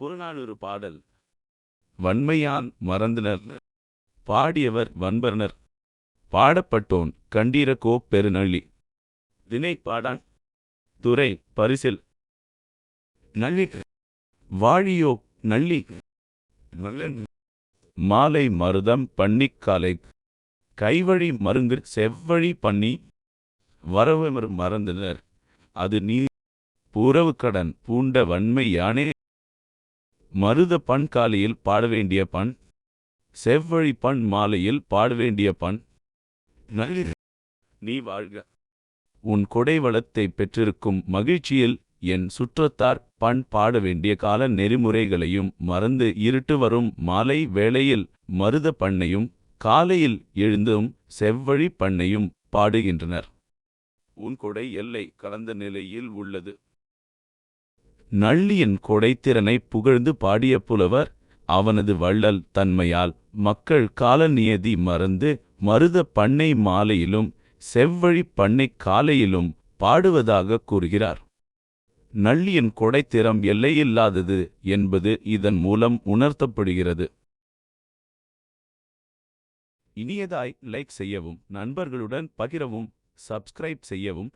புறநானூறு பாடல். வன்மையான் மறந்தனர். பாடியவர் வன்பர்னர் பாடப்பட்டோன் கண்டீரகோ பெருநள்ளி. தினை பாடான் துறை பரிசில். நள்ளி வாழியோ நள்ளி மாலை மருதம் பண்ணிக்காலை கைவழி மருங்கு செவ்வழி பண்ணி. வரவமர் மறந்தனர். அது நீ. பூரவு கடன் பூண்ட வன்மை யானே. மருத பண் காலையில் பாட வேண்டிய பண் செவ்வழி பண் மாலையில் பாட வேண்டிய பண். நீ வாழ்க. உன் கொடை வளத்தை பெற்றிருக்கும் மகிழ்ச்சியில் என் சுற்றத்தார் பண் பாட வேண்டிய கால நெறிமுறைகளையும் மறந்து இருட்டு வரும் மாலை வேளையில் மருத பண்ணையும் காலையில் எழுந்தும் செவ்வழி பண்ணையும் பாடுகின்றனர். உன் கொடை எல்லை கலந்த நிலையில் உள்ளது. நள்ளியின் கொடைத்திறனை புகழ்ந்து பாடிய புலவர் அவனது வள்ளல் தன்மையால் மக்கள் காலநியதி மறந்து மருத பண்ணை மாலையிலும் செவ்வழி பண்ணை காலையிலும் பாடுவதாக கூறுகிறார். நள்ளியின் கொடைத்திறம் எல்லையில்லாதது என்பது இதன் மூலம் உணர்த்தப்படுகிறது. இனியதாய் லைக் செய்யவும் நண்பர்களுடன் பகிரவும் சப்ஸ்கிரைப் செய்யவும்